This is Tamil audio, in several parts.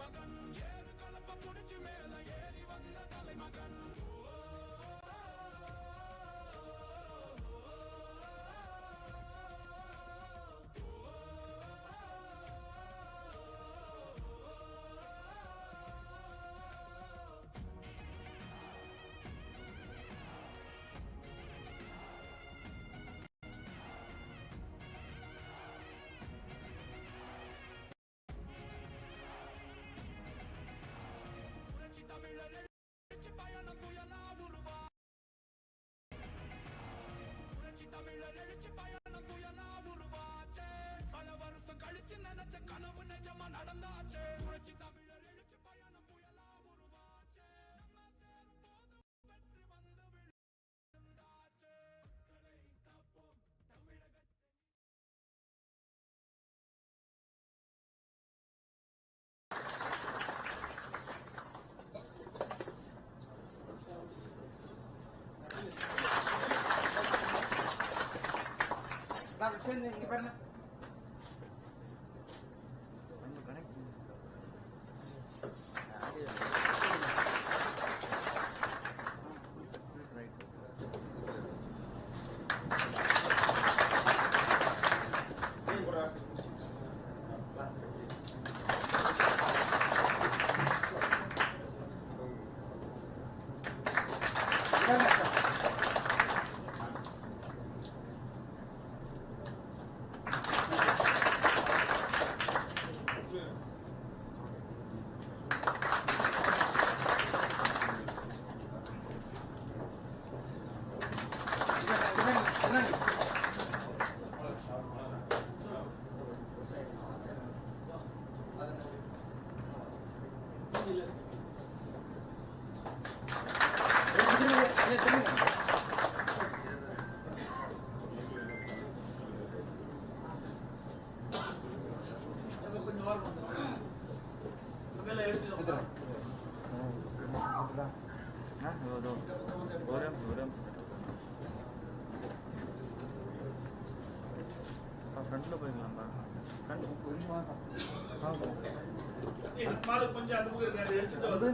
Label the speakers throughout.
Speaker 1: maganda. தமிழர்
Speaker 2: எழுச்சி பயண
Speaker 3: புயலா உருவா புரட்சி தமிழர் எழுச்சி பயண புயலா உருவாச்சே பல வருஷம் கழிச்சு நினைச்ச கனவு நிஜமா நடந்தாச்சே புரட்சி இங்க பாருங்க கொஞ்சம் அந்த பக்கம்
Speaker 4: இருக்கு அதை எடுத்துட்டு வந்து.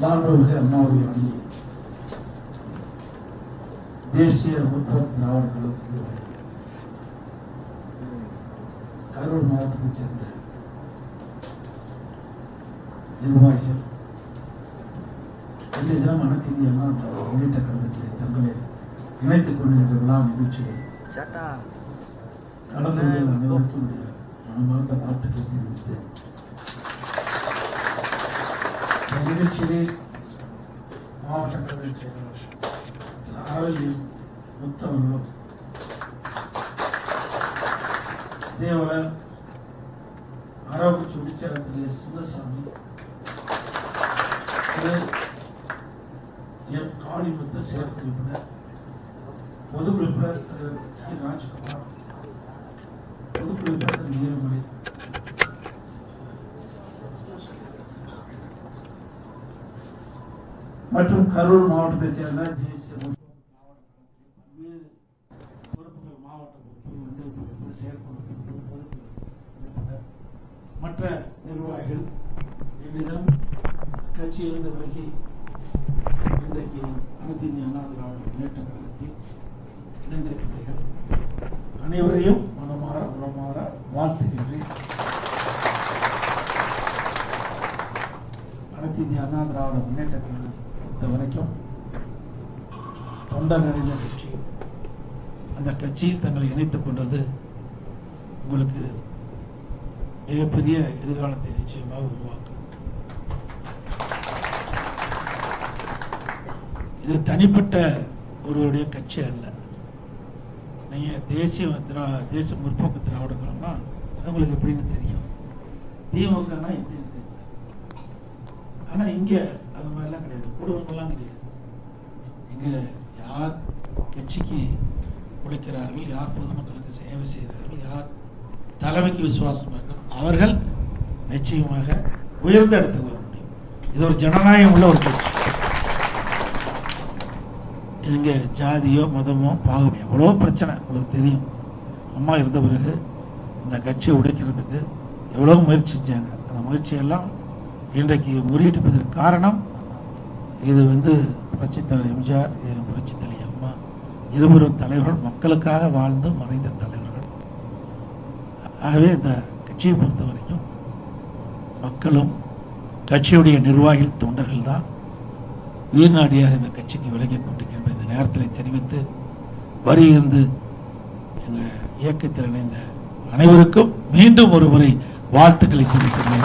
Speaker 4: ದಾಂಡೂರಿಯ ಮೌಲ್ಯವನ್ನು ದೇಶೀಯ ಉತ್ಪನ್ನವನ್ನು ತಿಳಿದುಬಂದಿದೆ கரூர் மாவட்டத்தைச் சேர்ந்த நிர்வாகிகள். இன்றைய தினம் அனைத்து இந்திய அண்ணா முன்னேற்ற கழகத்தில் தங்களை இணைத்துக் கொள்கின்ற விழா நிகழ்ச்சியை கலந்து கொள்ள அனைவருக்கும் என்னுடைய மனமார்ந்த வாழ்த்துக்களை தெரிவித்து நிகழ்ச்சியிலே மாவட்ட கழக செயலாளர் ஆரோக்கியம் முத்தவர்களும் ಮೊದಲು ಪ್ರಿಪೇರ್ ರಾಜ್ ಕಪೂರ್ ಮೊದಲು ಪ್ರಿಪೇರ್ ನೀರು ಮಾಡಿ மற்றும் கரூர் மாவட்டத்தைச் சேர்ந்த தேசிய மற்ற நிர்வாகிகள் என்னிடம் கட்சியிலிருந்து விலகி இன்றைக்கு அனைத்து அண்ணா திராவிட முன்னேற்ற கழகத்தில் இணைந்திருக்கிறீர்கள் அனைவரையும் மனமாற உளமாற வாழ்த்துகின்றேன். அனைத்து இந்திய அண்ணா திராவிட முன்னேற்ற கழகம் பொறுத்த வரைக்கும் தொண்டர் நிறைந்த கட்சி. அந்த கட்சியில் தங்களை இணைத்துக் கொண்டது உங்களுக்கு மிகப்பெரிய எதிர்காலத்தை நிச்சயமாக உருவாக்கும். இது தனிப்பட்ட ஒருவருடைய கட்சி அல்ல. நீங்கள் தேசிய திரா தேசிய முற்போக்கு திராவிட அது உங்களுக்கு எப்படின்னு தெரியும். திமுகனா எப்படின்னு தெரியும் ஆனால் இங்கே அது மாதிரிலாம் கிடையாது. குடும்பங்கள்லாம் கிடையாது. இங்கே யார் கட்சிக்கு உழைக்கிறார்கள் யார் பொதுமக்களுக்கு சேவை செய்கிறார்கள் யார் தலைமைக்கு விசுவாசமாக அவர்கள் நிச்சயமாக உயர்ந்த இடத்துக்கு வர முடியும். இது ஒரு ஜனநாயகம் உள்ள ஒரு கட்சி. இங்க ஜாதியோ மதமோ பாகமோ எவ்வளோ பிரச்சனை உங்களுக்கு தெரியும். அம்மா இருந்த பிறகு இந்த கட்சியை உடைக்கிறதுக்கு எவ்வளோ முயற்சி செஞ்சாங்க. அந்த முயற்சியெல்லாம் இன்றைக்கு முறியடிப்பதற்கு காரணம் இது வந்து புரட்சித் எம்ஜிஆர் இது புரட்சித் அம்மா. இருவரும் தலைவர்கள் மக்களுக்காக வாழ்ந்து மறைந்த தலைவர்கள். ஆகவே இந்த கட்சியை பொறுத்த வரைக்கும் மக்களும் கட்சியுடைய நிர்வாகிகள் தொண்டர்கள் தான் உயிர்நாடியாக இந்த கட்சிக்கு விலகிக் கொண்டு நேரத்தில் தெரிவித்து வரியிருந்து எங்கள் இயக்கத்தில் இணைந்த அனைவருக்கும் மீண்டும் ஒரு முறை வாழ்த்துக்களை தெரிவிக்கிறேன்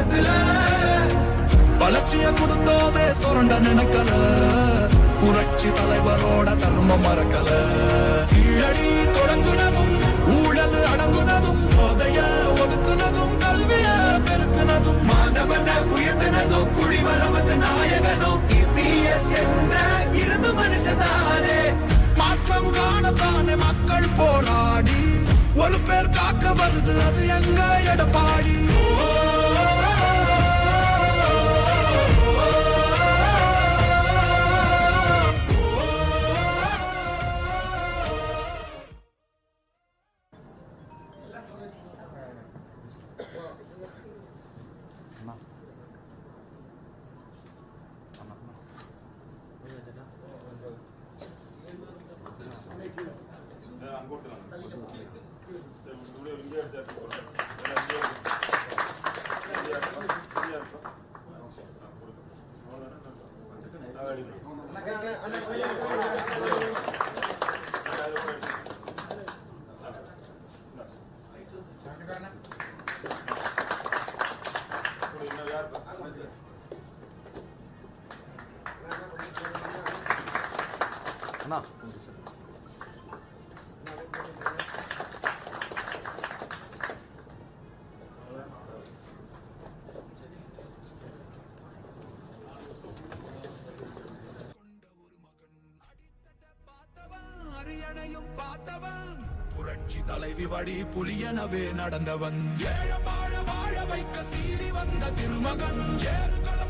Speaker 1: சுரண்ட நினைக்கல. புரட்சி தலைவரோட தர்மம் மறக்கல. கீழடி தொடங்குனதும் ஊழல் அடங்குனதும் போதைய ஒதுக்குனதும் கல்விய பெருக்குனதும். மாணவன உயர்த்தினதும் குடிமரமத்து நாயகனும் இபிஎஸ் என்ற இருந்து மனுஷனானே மாற்றம் காணத்தானே மக்கள் போராடி. ஒரு பேர் காக்க வருது அது எங்க எடப்பாடி?
Speaker 2: அண்ணா
Speaker 1: புரட்சி தலைவி வடி புலியனவே நடந்தவன் ஏழ பாழ வாழ வைக்க சீறி வந்த திருமகன் ஏறுகள